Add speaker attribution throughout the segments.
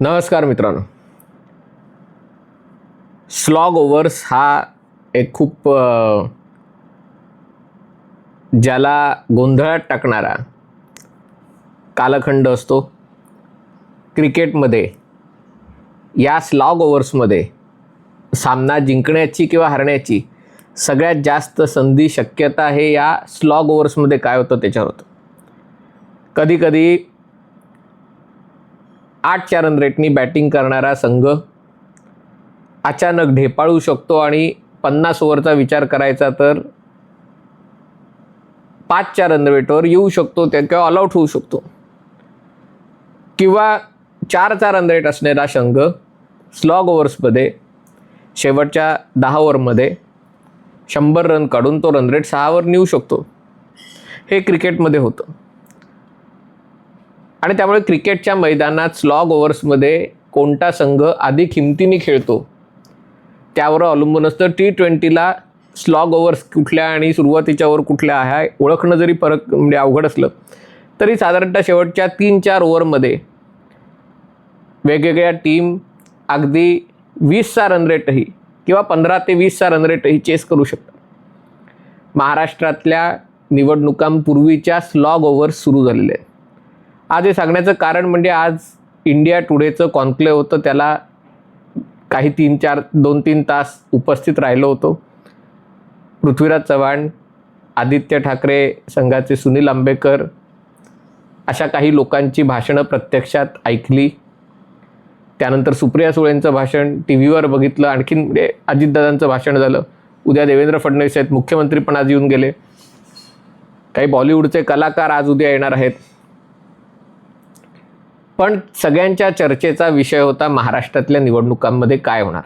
Speaker 1: नमस्कार मित्रांनो. Slog overs हा एक खूप ज्याला गोंधळात टाकणारा कालखंड असतो. क्रिकेटमध्ये या स्लॉग ओव्हर्समध्ये सामना जिंकण्याची किंवा हरण्याची सगळ्यात जास्त संधी शक्यता हे या स्लॉग ओव्हर्समध्ये काय होतं त्याच्यावर होतं. कधीकधी आठच्या रन रेटनी बॅटिंग करणारा संघ अचानक ढेपाळू शकतो आणि पन्नास ओव्हरचा विचार करायचा तर पाचच्या रन रेटवर येऊ शकतो त्या किंवा ऑलआउट होऊ शकतो. किंवा चारचा रन रेट असणारा संघ स्लॉग ओव्हर्समध्ये शेवटच्या दहा ओव्हरमध्ये शंभर रन काढून तो रन रेट सहावर नेऊ शकतो. हे क्रिकेटमध्ये होतं. आणि त्यामुळे क्रिकेटच्या मैदानात स्लॉग ओव्हर्समध्ये कोणता संघ अधिक हिमतीने खेळतो? त्यावर अवलंबून असतं टी ट्वेंटीला स्लॉग ओव्हर्स कुठल्या आणि सुरुवातीच्या ओव्हर कुठल्या आहे ओळखणं जरी फरक म्हणजे अवघड असलं तरी साधारणतः शेवटच्या तीन चार ओव्हरमध्ये वेगवेगळ्या टीम अगदी वीसचा रन रेटही किंवा पंधरा ते वीसचा रन रेटही चेस करू शकतात. महाराष्ट्रातल्या निवडणुकांपूर्वीच्या स्लॉग ओव्हर्स सुरू झालेले आहेत. आज हे सांगण्याचं कारण म्हणजे आज इंडिया टुडेचं कॉन्क्लेव्ह होतं त्याला काही तीन चार दोन तीन तास उपस्थित राहिलो होतो. पृथ्वीराज चव्हाण आदित्य ठाकरे संघाचे सुनील आंबेकर अशा काही लोकांची भाषणं प्रत्यक्षात ऐकली. त्यानंतर सुप्रिया सुळेंचं भाषण टी व्हीवर बघितलं. आणखीन म्हणजे अजितदादांचं भाषण झालं. उद्या देवेंद्र फडणवीस आहेत. मुख्यमंत्री पण आज येऊन गेले. काही बॉलिवूडचे कलाकार आज उद्या येणार आहेत. पण सगळ्यांच्या चर्चेचा विषय होता महाराष्ट्रातल्या निवडणुकांमध्ये काय होणार.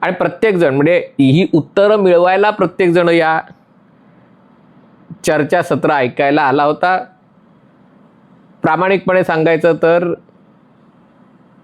Speaker 1: आणि प्रत्येकजण म्हणजे ही उत्तरं मिळवायला प्रत्येकजण या चर्चासत्र ऐकायला आला होता. प्रामाणिकपणे सांगायचं तर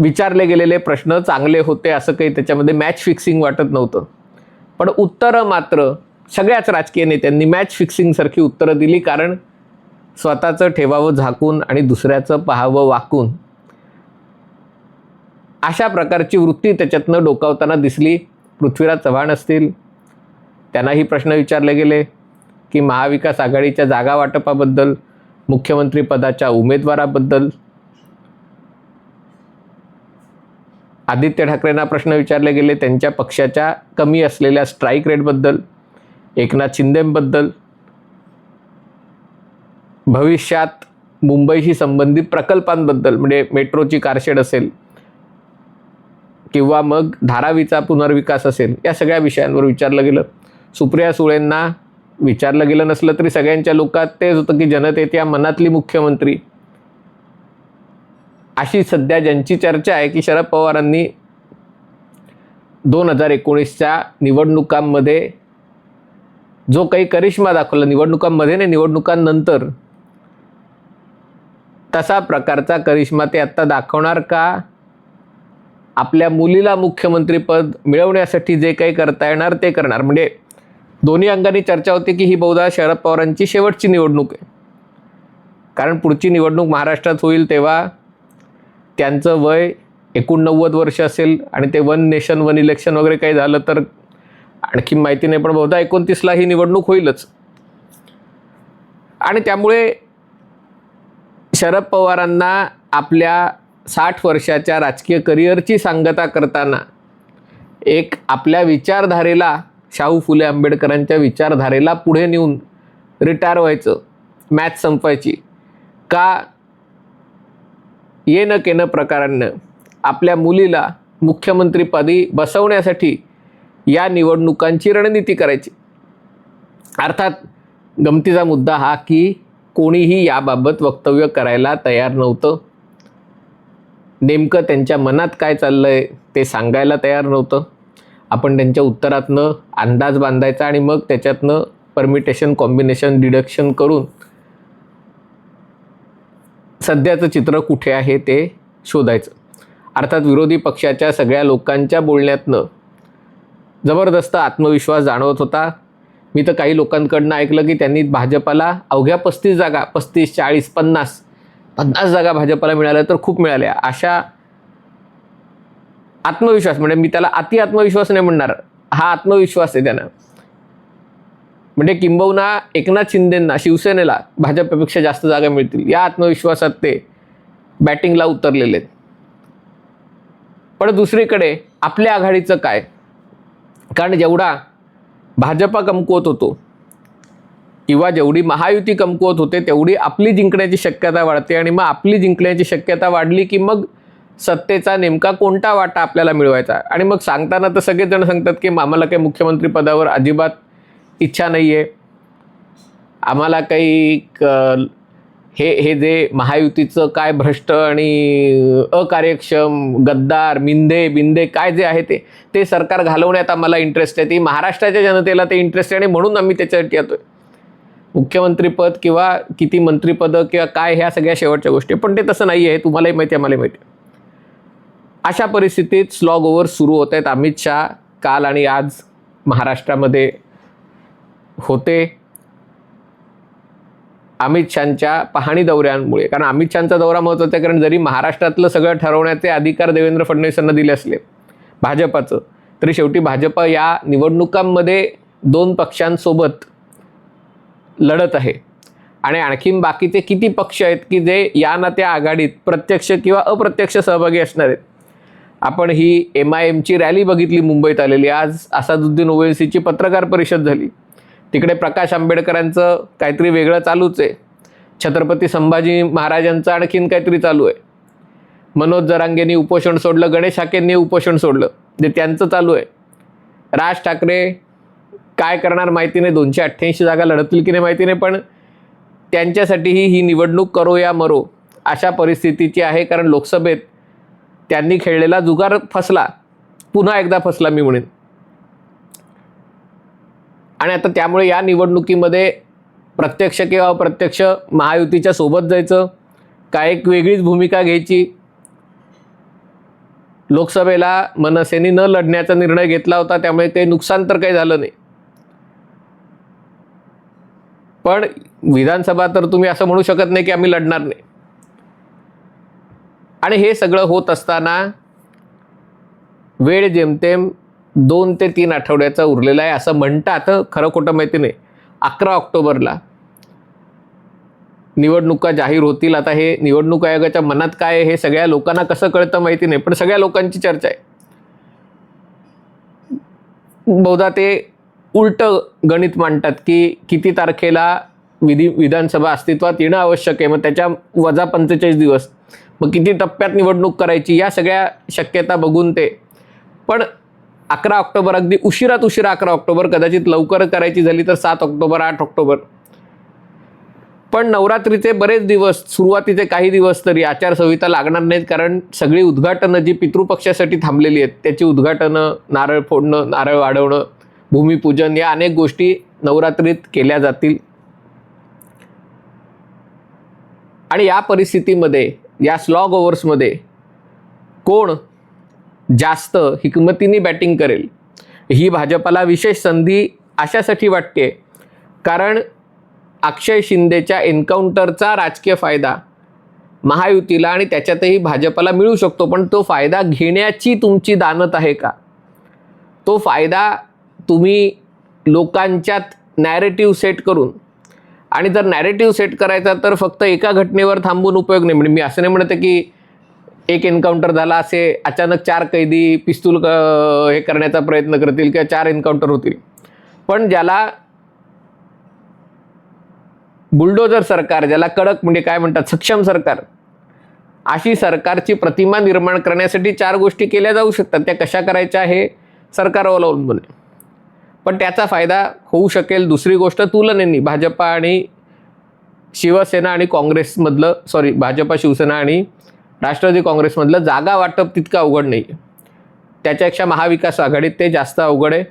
Speaker 1: विचारले गेलेले प्रश्न चांगले होते असं काही त्याच्यामध्ये मॅच फिक्सिंग वाटत नव्हतं. पण उत्तरं मात्र सगळ्याच राजकीय नेत्यांनी मॅच फिक्सिंगसारखी उत्तरं दिली कारण स्वतःचं ठेवावं झाकून आणि दुसऱ्याचं पाहावं वाकून. अशा प्रकारची वृत्ती त्याच्यातनं डोकावताना दिसली. पृथ्वीराज चव्हाण असतील. त्यांनाही प्रश्न विचारले गेले की महाविकास आघाडीच्या जागा वाटपाबद्दल उमेदवाराबद्दल आदित्य ठाकरेंना प्रश्न विचारले गेले त्यांच्या पक्षाच्या कमी असलेल्या स्ट्राईक रेटबद्दल एकनाथ शिंदेबद्दल भविष्यात मुंबईशी संबंधित प्रकल्पांबद्दल म्हणजे मेट्रोची कारशेड असेल किंवा मग धारावीचा पुनर्विकास असेल या सगळ्या विषयांवर विचारलं गेलं. सुप्रिया सुळेंना विचारलं गेलं नसलं तरी सगळ्यांच्या लोकात तेच होतं की जनतेच्या मनातली मुख्यमंत्री अशी सध्या ज्यांची चर्चा आहे की शरद पवारांनी दोन हजार एकोणीसच्या निवडणुकांमध्ये जो काही करिश्मा दाखवला निवडणुकांमध्ये नाही निवडणुकांनंतर तसा प्रकारचा करिश्मा ते आत्ता दाखवणार का? आपल्या मुलीला मुख्यमंत्रीपद मिळवण्यासाठी जे काही करता येणार ते करणार. म्हणजे दोन्ही अंगाने चर्चा होती की ही बहुधा शरद पवारांची शेवटची निवडणूक आहे. कारण पुढची निवडणूक महाराष्ट्रात होईल तेव्हा त्यांचं वय एकोणनव्वद वर्ष असेल आणि ते वन नेशन वन इलेक्शन वगैरे काही झालं तर आणखी माहिती नाही पण बहुधा एकोणतीसला ही निवडणूक होईलच. आणि त्यामुळे शरद पवारांना आपल्या साठ वर्षाच्या राजकीय करिअरची सांगता करताना एक आपल्या विचारधारेला शाहू फुले आंबेडकरांच्या विचारधारेला पुढे नेऊन रिटायर व्हायचं मॅच संपवायची. का येणं केणं केनं प्रकारानं आपल्या मुलीला मुख्यमंत्रीपदी बसवण्यासाठी या निवडणुकांची रणनीती करायची. अर्थात गमतीचा मुद्दा हा की कोणीही याबाबत वक्तव्य करायला तयार नव्हतं. नेमकं त्यांच्या मनात काय चाललं आहे ते सांगायला तयार नव्हतं. आपण त्यांच्या उत्तरातनं अंदाज बांधायचा आणि मग त्याच्यातनं परमिटेशन कॉम्बिनेशन डिडक्शन करून सध्याचं चित्र कुठे आहे ते शोधायचं. अर्थात विरोधी पक्षाच्या सगळ्या लोकांच्या बोलण्यातनं जबरदस्त आत्मविश्वास जाणवत होता. मी तर काही लोकांकडनं ऐकलं की त्यांनी भाजपाला अवघ्या पस्तीस जागा पस्तीस चाळीस पन्नास पन्नास जागा भाजपाला मिळाल्या तर खूप मिळाल्या. अशा आत्मविश्वास म्हणजे मी त्याला अति आत्मविश्वास नाही म्हणणार. हा आत्मविश्वास आहे त्यांना. म्हणजे किंबहुना एकनाथ शिंदेंना शिवसेनेला भाजपपेक्षा जास्त जागा मिळतील. या आत्मविश्वासात ते बॅटिंगला उतरलेले आहेत. पण दुसरीकडे आपल्या आघाडीचं काय? कारण जेवढा भाजपा कमकुवत होतो किंवा जेवढी महायुती कमकुवत होते तेवढी आपली जिंकण्याची शक्यता वाढते आणि मग आपली जिंकण्याची शक्यता वाढली की मग सत्तेचा नेमका कोणता वाटा आपल्याला मिळवायचा? आणि मग सांगताना तर सगळेजण सांगतात की आम्हाला काही मुख्यमंत्री पदावर अजिबात इच्छा नाही आहे आम्हाला काही क- हे हे जे महायुतीचं काय भ्रष्ट आणि अकार्यक्षम गद्दार मिंदे बिंदे काय जे आहे ते ते सरकार घालवण्यात आम्हाला इंटरेस्ट आहे. ती महाराष्ट्राच्या जनतेला ते इंटरेस्ट आहे आणि म्हणून आम्ही त्याच्यासाठी आहे मुख्यमंत्रीपद किंवा किती मंत्रिपदं किंवा काय ह्या सगळ्या शेवटच्या गोष्टी पण ते तसं नाही आहे तुम्हालाही माहिती आहे आम्हालाही माहिती आहे. अशा परिस्थितीत स्लॉग ओव्हर सुरू होत आहेत अमित शहा काल आणि आज महाराष्ट्रामध्ये. होते अमित शहाच्या पाहणी दौऱ्यांमुळे. कारण अमित शहाचा दौरा महत्त्वाचा आहे कारण जरी महाराष्ट्रातलं सगळं ठरवण्याचे अधिकार देवेंद्र फडणवीसांना दिले असले भाजपाचं तरी शेवटी भाजप या निवडणुकांमध्ये दोन पक्षांसोबत लढत आहे. आणि आणखीन बाकीचे किती पक्ष आहेत की जे या ना त्या आघाडीत प्रत्यक्ष किंवा अप्रत्यक्ष सहभागी असणार आहेत? आपण ही एम आय एमची रॅली बघितली मुंबईत आलेली. आज असादुद्दीन ओवेसीची पत्रकार परिषद झाली. तिकडे प्रकाश आंबेडकरांचं काहीतरी वेगळं चालूच आहे. छत्रपती संभाजी महाराजांचं आणखीन काहीतरी चालू आहे. मनोज जरांगेंनी उपोषण सोडलं गणेश हाकेंनी उपोषण सोडलं जे त्यांचं चालू आहे. राज ठाकरे काय करणार माहिती नाही दोनशे अठ्ठ्याऐंशी जागा लढतील की नाही माहिती नाही पण त्यांच्यासाठीही ही निवडणूक करो या मरो अशा परिस्थितीची आहे कारण लोकसभेत त्यांनी खेळलेला जुगार फसला. पुन्हा एकदा फसला मी म्हणेन. आणि आता त्यामुळे या निवडणुकीमध्ये प्रत्यक्ष किंवा अप्रत्यक्ष महायुतीच्या सोबत जायचं का एक वेगळीच भूमिका घ्यायची? लोकसभेला मनसेने न लढण्याचा निर्णय घेतला होता त्यामुळे ते नुकसान तर काही झालं नाही. पण विधानसभा तर तुम्ही असं म्हणू शकत नाही की आम्ही लढणार नाही. आणि हे सगळं होत असताना वेळ जेमतेम दोन ते तीन आठवड्याचा उरलेला आहे. असं म्हणतात खरं खोटं माहिती नाही. अकरा ऑक्टोबरला निवडणुका जाहीर होतील. आता हे निवडणूक आयोगाच्या मनात काय आहे हे सगळ्या लोकांना कसं कळतं माहिती नाही. पण सगळ्या लोकांची चर्चा आहे. बहुधा ते उलट गणित मांडतात की किती तारखेला विधी विधानसभा अस्तित्वात येणं आवश्यक आहे. मग त्याच्या वजा पंचेचाळीस दिवस. मग किती टप्प्यात निवडणूक करायची या सगळ्या शक्यता बघून ते. पण अकरा ऑक्टोबर अगदी उशिरात उशिरा अकरा ऑक्टोबर कदाचित लवकर करायची झाली तर सात ऑक्टोबर आठ ऑक्टोबर. पण नवरात्रीचे बरेच दिवस सुरुवातीचे काही दिवस तरी आचारसंहिता लागणार नाहीत कारण सगळी उद्घाटनं जी पितृपक्षासाठी थांबलेली आहेत त्याची उद्घाटनं नारळ फोडणं नारळ वाढवणं भूमिपूजन या अनेक गोष्टी नवरात्रीत केल्या जातील. आणि या परिस्थितीमध्ये या स्लॉग ओव्हर्समध्ये कोण जास्त हिकमतीने बॅटिंग करेल. ही भाजपाला विशेष संधी अशासाठी वाटते. कारण अक्षय शिंदेच्या एन्काउंटरचा राजकीय फायदा महायुतीला आणि त्याच्यातही भाजपाला मिळू शकतो पण तो फायदा घेण्याची तुमची दानत आहे का? तो फायदा तुम्ही लोकांच्यात नॅरेटिव्ह सेट करून आणि जर नॅरेटिव्ह सेट करायचा तर फक्त एका घटनेवर थांबून उपयोग नाही. म्हणजे मी असं नाही म्हणत आहे की एक एन्काउंटर झाला असे अचानक चार कैदी पिस्तूल क- हे करण्याचा प्रयत्न करतील किंवा चार एन्काउंटर होतील. पण ज्याला बुलडोजर सरकार ज्याला कडक म्हणजे काय म्हणतात सक्षम सरकार अशी सरकारची प्रतिमा निर्माण करण्यासाठी चार गोष्टी केल्या जाऊ शकतात. त्या कशा करायच्या हे सरकारवर अवलंबून आहे पण त्याचा फायदा होऊ शकेल. दुसरी गोष्ट तुलनेने भाजपा आणि शिवसेना आणि काँग्रेसमधलं सॉरी भाजपा शिवसेना आणि राष्ट्रवादी काँग्रेसमधलं जागा वाटप तितकं अवघड नाही. आहे त्याच्यापेक्षा महाविकास आघाडीत ते जास्त अवघड आहे.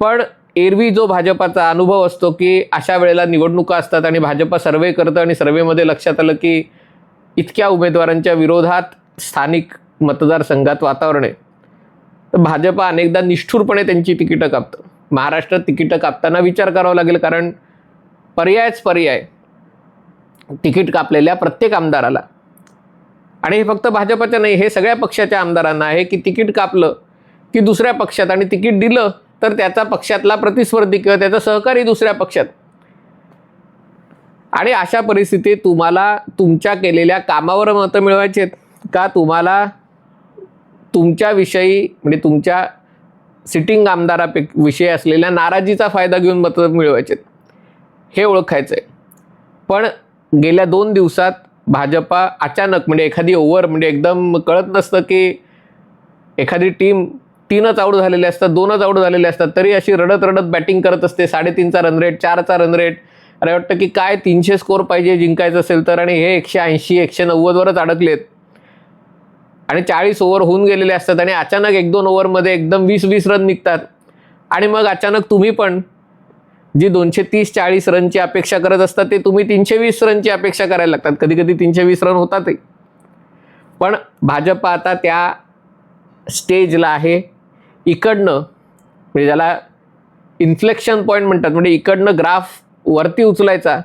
Speaker 1: पण एरवी जो भाजपाचा अनुभव असतो की अशा वेळेला निवडणुका असतात आणि भाजपा सर्वे करतं आणि सर्वेमध्ये लक्षात आलं की इतक्या उमेदवारांच्या विरोधात स्थानिक मतदारसंघात वातावरण आहे. तर भाजपा अनेकदा निष्ठुरपणे त्यांची तिकीटं कापतं. महाराष्ट्रात तिकीटं कापताना विचार करावा लागेल कारण पर्यायच पर्याय. तिकीट कापलेल्या प्रत्येक आमदाराला आणि हे फक्त भाजपच्या नाही हे सगळ्या पक्षाच्या आमदारांना आहे की तिकीट कापलं की दुसऱ्या पक्षात आणि तिकीट दिलं तर त्याचा पक्षातला प्रतिस्पर्धी किंवा त्याचा सहकारी दुसऱ्या पक्षात. आणि अशा परिस्थितीत तुम्हाला तुमच्या केलेल्या कामावर मतं मिळवायची आहेत का? तुम्हाला तुमच्याविषयी म्हणजे तुमच्या सिटिंग आमदारापे विषयी असलेल्या नाराजीचा फायदा घेऊन मतं मिळवायचे हे ओळखायचं आहे पण गेल्या दोन दिवसात भाजपा अचानक म्हणजे एखादी ओव्हर म्हणजे एकदम कळत नसतं की एखादी टीम तीनच आऊट झालेले असतात दोनच आऊट झालेले असतात तरी अशी रडत रडत बॅटिंग करत असते साडेतीनचा रन रेट चारचा रन रेट अरे वाटतं की काय तीनशे स्कोर पाहिजे जिंकायचं असेल तर आणि हे एकशे ऐंशी एकशे नव्वदवरच अडकलेत. आणि चाळीस ओव्हर होऊन गेलेले असतात आणि अचानक एक दोन ओव्हरमध्ये एकदम वीस वीस रन निघतात. आणि मग अचानक तुम्ही पण जी दोनशे तीस चाळीस रनची अपेक्षा करत असतात ते तुम्ही तीनशे वीस रनची अपेक्षा करायला लागतात. कधी कधी तीनशे वीस रन होतातही. पण भाजप आता त्या स्टेजला आहे. इकडनं म्हणजे ज्याला इन्फ्लेक्शन पॉईंट म्हणतात म्हणजे इकडनं ग्राफ वरती उचलायचा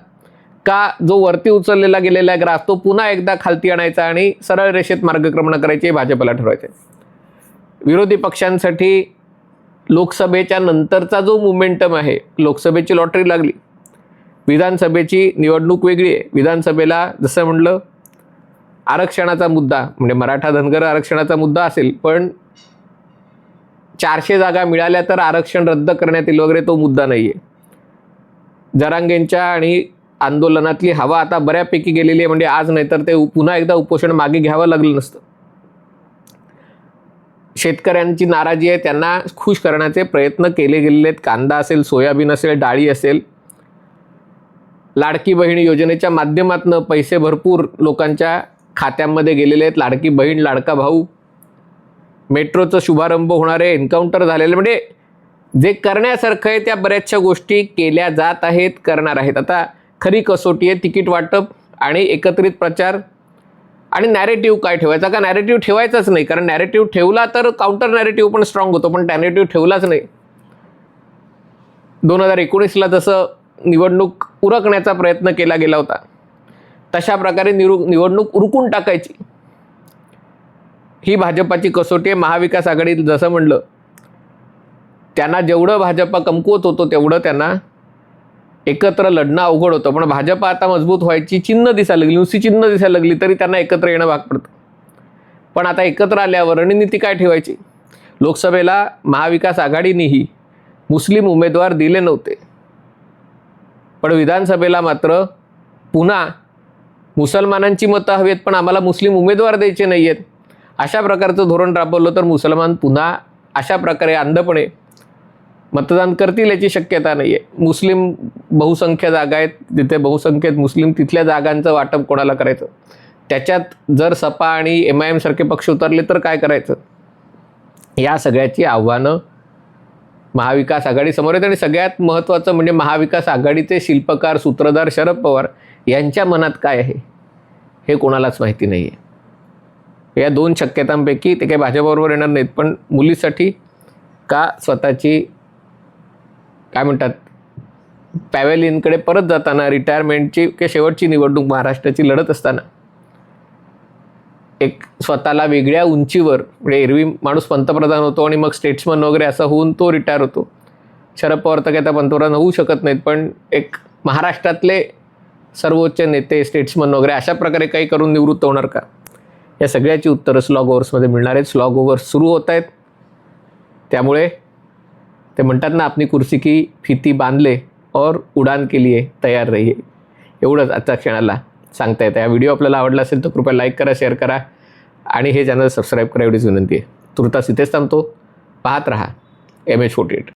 Speaker 1: का जो वरती उचललेला गेलेला ग्राफ तो पुन्हा एकदा खालती आणायचा आणि सरळ रेषेत मार्गक्रमण करायची हे भाजपला ठरवायचे विरोधी पक्षांसाठी लोकसभेच्या नंतरचा जो मुमेंटम आहे लोकसभेची लॉटरी लागली. विधानसभेची निवडणूक वेगळी आहे. विधानसभेला जसं म्हटलं आरक्षणाचा मुद्दा म्हणजे मराठा धनगर आरक्षणाचा मुद्दा असेल पण चारशे जागा मिळाल्या तर आरक्षण रद्द करण्यात येईल वगैरे तो मुद्दा नाही आहे जरांगेंच्या आणि आंदोलनातली हवा आता बऱ्यापैकी गेलेली आहे म्हणजे आज नाही तर ते पुन्हा एकदा उपोषण मागे घ्यावं लागलं नसतं. शेतकऱ्यांची नाराजी आहे त्यांना खुश करण्याचे प्रयत्न केले गेलेले आहेत. कांदा असेल सोयाबीन असेल डाळी असेल. लाडकी बहीण योजनेच्या माध्यमातून पैसे भरपूर लोकांच्या खात्यांमध्ये गेलेले आहेत. लाडकी बहीण लाडका भाऊ. मेट्रोचं शुभारंभ होणारे एन्काउंटर झालेले म्हणजे जे करण्यासारखं आहे त्या बऱ्याचशा गोष्टी केल्या जात आहेत करणार आहेत. आता खरी कसोटी आहे तिकीट वाटप आणि एकत्रित प्रचार. आणि नॅरेटिव्ह काय ठेवायचा? का नॅरेटिव्ह ठेवायचाच नाही? कारण नॅरेटिव्ह ठेवला तर काउंटर नॅरेटिव्ह पण स्ट्रॉंग होतो पण नॅरेटिव्ह ठेवलाच नाही. दोन हजार एकोणीसला जसं निवडणूक उरकण्याचा प्रयत्न केला गेला होता तशा प्रकारे निरु निवडणूक उरकून टाकायची. ही भाजपाची कसोटी आहे. महाविकास आघाडी जसं म्हणलं त्यांना जेवढं भाजपा कमकुवत होतो तेवढं त्यांना एकत्र लढणं अवघड होतं. पण भाजप आता मजबूत व्हायची चिन्ह दिसायला लागली. नुसती चिन्ह दिसायला लागली तरी त्यांना एकत्र येणं भाग पडतं. पण आता एकत्र आल्यावर रणनीती काय ठेवायची? लोकसभेला महाविकास आघाडीनेही मुस्लिम उमेदवार दिले नव्हते. पण विधानसभेला मात्र पुन्हा मुसलमानांची मतं हवी आहेत पण आम्हाला मुस्लिम उमेदवार द्यायचे नाही आहेत अशा प्रकारचं धोरण राबवलं तर मुसलमान पुन्हा अशा प्रकारे अंधपणे मतदान करतील याची शक्यता नाही आहे मुस्लिम बहुसंख्य जागा आहेत तिथे बहुसंख्येत मुस्लिम तिथल्या जागांचं वाटप कोणाला करायचं? त्याच्यात जर सपा आणि एम आय एमसारखे पक्ष उतरले तर काय करायचं? या सगळ्याची आव्हानं महाविकास आघाडीसमोर आहेत आणि सगळ्यात महत्त्वाचं म्हणजे महाविकास आघाडीचे शिल्पकार सूत्रधार शरद पवार यांच्या मनात काय आहे? हे कोणालाच माहिती नाही आहे या दोन शक्यतांपैकी ते काही भाजपबरोबर येणार नाहीत पण मुलीसाठी का स्वतःची काय म्हणतात पॅवेलियनकडे परत जाताना रिटायरमेंटची किंवा शेवटची निवडणूक महाराष्ट्राची लढत असताना एक स्वतःला वेगळ्या उंचीवर म्हणजे एरवी माणूस पंतप्रधान होतो आणि मग स्टेट्समन वगैरे असं होऊन तो रिटायर होतो. शरद पवार तर काय त्या पंतप्रधान होऊ शकत नाहीत पण एक महाराष्ट्रातले सर्वोच्च नेते स्टेट्समन वगैरे अशा प्रकारे काही करून निवृत्त होणार का? या सगळ्याची उत्तरं स्लॉग ओव्हर्समध्ये मिळणार आहेत. स्लॉग ओव्हर्स सुरू होत आहेत. त्यामुळे ते म्हणतात ना आपली कुर्सी की फिती बांधले और उडान के लिए तयार रहिए. एवढंच आजच्या क्षणाला सांगता येतं. या व्हिडिओ आपल्याला आवडला असेल तर कृपया लाईक करा शेअर करा आणि हे चॅनल सबस्क्राईब करा एवढीच विनंती आहे. तुर्तास इथेच थांबतो. पाहत रहा. M H forty eight